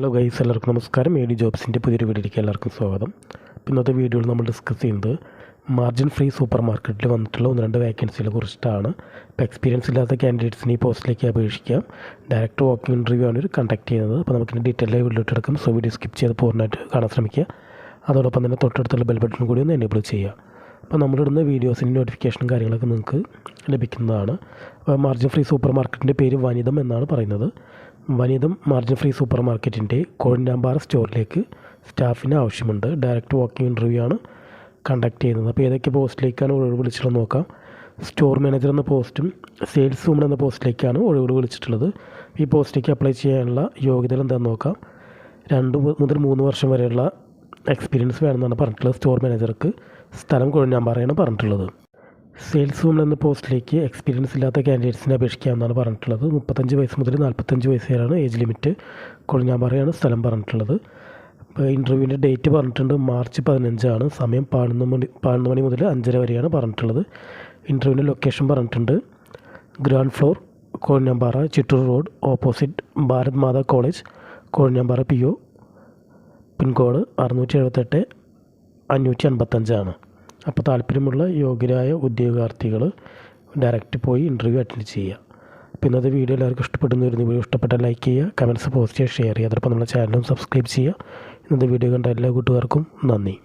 Hello guys എല്ലാവർക്കും നമസ്കാരം. A D ജോബ്സിന്റെ പുതിയൊരു വീഡിയോയിലേക്ക് എല്ലാവർക്കും സ്വാഗതം. ഇന്നത്തെ വീഡിയോയിൽ നമ്മൾ ഡിസ്കസ് ചെയ്യുന്നത് മാർജിൻ ഫ്രീ സൂപ്പർ മാർക്കറ്റിൽ വന്നിട്ടുള്ള ഒന്ന് രണ്ട് വേക്കൻസികളെ കുറിച്ചിട്ടാണ്. ഇപ്പോൾ എക്സ്പീരിയൻസ് ഇല്ലാത്ത കാൻഡിഡേറ്റ്സിന് ഈ പോസ്റ്റിലേക്ക് അപേക്ഷിക്കാം. ഡയറക്റ്റ് വാക്കിംഗ് ഇന്റർവ്യൂ ആണ് ഇവർ കണ്ടക്ട് ചെയ്യുന്നത്. അപ്പോൾ നമുക്കിന്റെ ഡീറ്റെയിൽ ആയി വീഡിയോ എടുക്കാം. സോ വീഡിയോ സ്കിപ്പ് ചെയ്ത് പൂർണമായിട്ട് കാണാൻ ശ്രമിക്കുക. അതോടൊപ്പം തന്നെ തൊട്ടടുത്തുള്ള ബെൽ ബട്ടൺ കൂടി ഒന്ന് എനേബിൾ ചെയ്യുക. അപ്പോൾ നമ്മളിടുന്ന വീഡിയോസിന്റെ നോട്ടിഫിക്കേഷനും കാര്യങ്ങളൊക്കെ നിങ്ങൾക്ക് ലഭിക്കുന്നതാണ്. മാർജിൻ ഫ്രീ സൂപ്പർ മാർക്കറ്റിന്റെ പേര് വനിതം എന്നാണ് പറയുന്നത്. വനിതം മാർജിൻ ഫ്രീ സൂപ്പർ മാർക്കറ്റിന്റെ കോഴിഞ്ഞാമ്പാറ സ്റ്റോറിലേക്ക് സ്റ്റാഫിന് ആവശ്യമുണ്ട്. ഡയറക്റ്റ് വാക്കിംഗ് ഇന്റർവ്യൂ ആണ് കണ്ടക്ട് ചെയ്യുന്നത്. അപ്പോൾ ഏതൊക്കെ പോസ്റ്റിലേക്കാണ് ഒഴിവ് വിളിച്ചിട്ടുള്ളത് നോക്കാം. സ്റ്റോർ മാനേജർ എന്ന പോസ്റ്റും സെയിൽസ് വുമൺ എന്ന പോസ്റ്റിലേക്കാണ് ഒഴിവ് വിളിച്ചിട്ടുള്ളത്. ഈ പോസ്റ്റിലേക്ക് അപ്ലൈ ചെയ്യാനുള്ള യോഗ്യതകൾ എന്താണെന്ന് നോക്കാം. രണ്ട് മുതൽ മൂന്ന് വർഷം വരെയുള്ള എക്സ്പീരിയൻസ് വേണമെന്നാണ് പറഞ്ഞിട്ടുള്ളത്. സ്റ്റോർ മാനേജർക്ക് സ്ഥലം കൊഴിഞ്ഞാമ്പാറയാണ് പറഞ്ഞിട്ടുള്ളത്. സെയിൽസ് വുമൺ എന്ന പോസ്റ്റിലേക്ക് എക്സ്പീരിയൻസ് ഇല്ലാത്ത കാൻഡിഡേറ്റ്സിനെ അപേക്ഷിക്കാമെന്നാണ് പറഞ്ഞിട്ടുള്ളത്. മുപ്പത്തഞ്ച് വയസ്സ് മുതൽ നാൽപ്പത്തഞ്ച് വയസ്സ് വരെയാണ് ഏജ് ലിമിറ്റ് കൊഴിഞ്ഞാമ്പാറയാണ് സ്ഥലം പറഞ്ഞിട്ടുള്ളത്. ഇപ്പോൾ ഇന്റർവ്യൂവിന്റെ ഡേറ്റ് പറഞ്ഞിട്ടുണ്ട്. മാർച്ച് പതിനഞ്ചാണ്. സമയം പതിനൊന്ന് മണി പതിനൊന്ന് മണി മുതൽ അഞ്ചര വരെയാണ് പറഞ്ഞിട്ടുള്ളത്. ഇന്റർവ്യൂവിന്റെ ലൊക്കേഷൻ പറഞ്ഞിട്ടുണ്ട്. Ground floor Kozhinjampara Chittur road opposite Bharat Mata college Kozhinjampara P O pincode അറുന്നൂറ്റി എഴുപത്തെട്ട് അഞ്ഞൂറ്റി അൻപത്തഞ്ചാണ്. അപ്പോൾ താല്പര്യമുള്ള യോഗ്യരായ ഉദ്യോഗാർത്ഥികൾ ഡയറക്റ്റ് പോയി ഇന്റർവ്യൂ അറ്റൻഡ് ചെയ്യുക. അപ്പോൾ ഇന്നത്തെ വീഡിയോ എല്ലാവർക്കും ഇഷ്ടപ്പെടുന്ന വരുന്ന വീഡിയോ ഇഷ്ടപ്പെട്ട ലൈക്ക് ചെയ്യുക കമൻസ് പോസ്റ്റ് ചെയ്യുക ഷെയർ ചെയ്യുക. അതോടൊപ്പം നമ്മുടെ ചാനലും സബ്സ്ക്രൈബ് ചെയ്യുക. ഇന്നത്തെ വീഡിയോ കണ്ട എല്ലാ കൂട്ടുകാർക്കും നന്ദി.